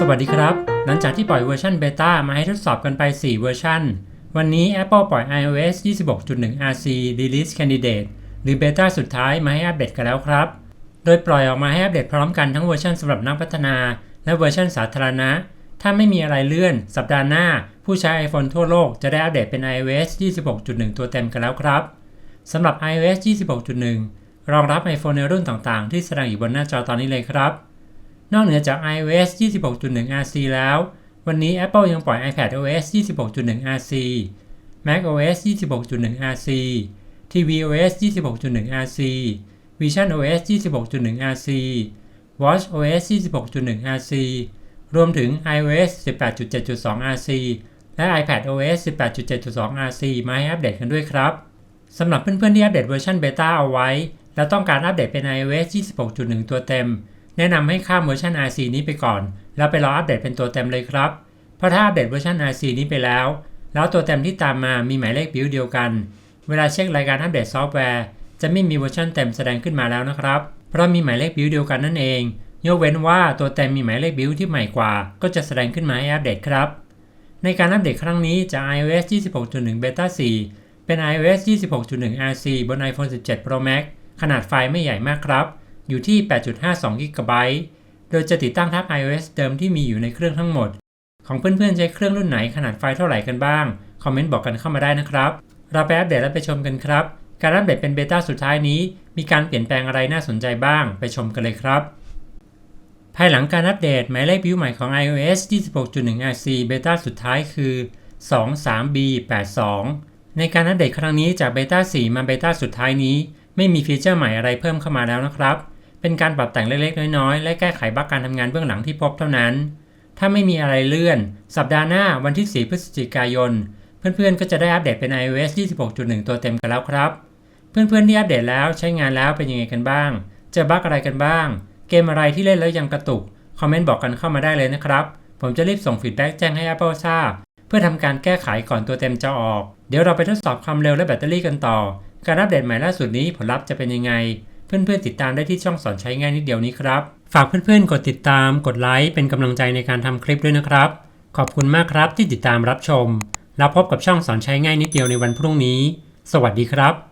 สวัสดีครับ หลังจากที่ปล่อยเวอร์ชันเบต้ามาให้ทดสอบกันไป 4 เวอร์ชัน วันนี้ Apple ปล่อย iOS 26.1 RC Release Candidate หรือเบต้าสุดท้ายมาให้อัปเดตกันแล้วครับ โดยปล่อยออกมาให้อัปเดตพร้อมกันทั้งเวอร์ชันสำหรับนักพัฒนา และเวอร์ชันสาธารณะ ถ้าไม่มีอะไรเลื่อน สัปดาห์หน้า ผู้ใช้ iPhone ทั่วโลกจะได้อัปเดตเป็น iOS 26.1 ตัวเต็มกันแล้วครับสำหรับ iOS 26.1 รองรับ iPhone ในรุ่นต่างๆ ที่แสดงอยู่บนหน้าจอตอนนี้เลยครับ นอกเหนือจาก iOS 26.1 RC แล้ว วันนี้ Apple ยังปล่อย iPad OS 26.1 RC Mac OS 26.1 RC TV OS 26.1 RC Vision OS 26.1 RC Watch OS 26.1 RC รวมถึง iOS 18.7.2 RC และ iPad OS 18.7.2 RC มาให้อัปเดตกันด้วยครับ สำหรับเพื่อนๆที่อัปเดตเวอร์ชันเบต้าเอาไว้ แล้วต้องการอัปเดตเป็น iOS 26.1 ตัวเต็ม แนะนำให้ข้ามเวอร์ชัน RC นี้ไปก่อน แล้วไปรออัปเดตเป็นตัวเต็มเลยครับ เพราะถ้าอัปเดตเวอร์ชัน RC นี้ไปแล้ว แล้วตัวเต็มที่ตามมามีหมายเลขบิลเดียวกัน เวลาเช็ครายการอัปเดตซอฟต์แวร์จะไม่มีเวอร์ชันเต็มแสดงขึ้นมาแล้วนะครับ เพราะมีหมายเลขบิลเดียวกันนั่นเอง ยกเว้นว่าตัวเต็มมีหมายเลขบิลที่ใหม่กว่า ก็จะแสดงขึ้นมาให้อัปเดตครับ ในการอัปเดตครั้งนี้จาก iOS 26.1 Beta 4 เป็น iOS 26.1 RC บน iPhone 17 Pro Max ขนาดไฟล์ไม่ใหญ่มากครับ อยู่ที่ 8.52 GB โดยจะติดตั้งทับ iOS เดิมที่มีอยู่ในเครื่องทั้งหมด ของเพื่อนๆใช้เครื่องรุ่นไหนขนาดไฟล์เท่าไหร่กันบ้าง คอมเมนต์บอกกันเข้ามาได้นะครับ เราไปอัปเดตและไปชมกันครับ การอัปเดตเป็นเบต้าสุดท้ายนี้ มีการเปลี่ยนแปลงอะไรน่าสนใจบ้าง ไปชมกันเลยครับ ภายหลังการอัปเดตหมายเลขบิวใหม่ของ iOS 26.1 RC เบต้าสุดท้ายคือ 23B82 ในการอัปเดตครั้งนี้จากเบต้า4มาเบต้าสุดท้ายนี้ ไม่มีฟีเจอร์ใหม่อะไรเพิ่มเข้ามาแล้วนะครับ เป็นการปรับแต่งเล็กๆ น้อยๆ และแก้ไขบั๊กการทำงานเบื้องหลังที่พบเท่านั้น ถ้าไม่มีอะไรเลื่อน สัปดาห์หน้าวันที่ 4 พฤศจิกายน เพื่อนๆ ก็จะได้อัปเดตเป็น iOS 26.1 ตัวเต็มกันแล้วครับ เพื่อนๆ ที่อัปเดตแล้วใช้งานแล้วเป็นยังไงกันบ้าง เจอบั๊กอะไรกันบ้าง เกมอะไรที่เล่นแล้วยังกระตุก คอมเมนต์บอกกันเข้ามาได้เลยนะครับ ผมจะรีบส่งฟีดแบ็กแจ้งให้ Apple ทราบ เพื่อทำการแก้ไขก่อนตัวเต็มจะออก เดี๋ยวเราไปทดสอบความเร็วและแบตเตอรี่กันต่อ การอัปเดตใหม่ล่าสุดนี้ผลลัพธ์จะเป็นยังไง เพื่อนๆติดตามได้ที่ช่องสอนใช้ง่ายนิดเดียวนี้ครับ ฝากเพื่อนๆ กดติดตาม กดไลค์เป็นกำลังใจในการทำคลิปด้วยนะครับ ขอบคุณมากครับที่ติดตามรับชม แล้วพบกับช่องสอนใช้ง่ายนิดเดียวในวันพรุ่งนี้ สวัสดีครับ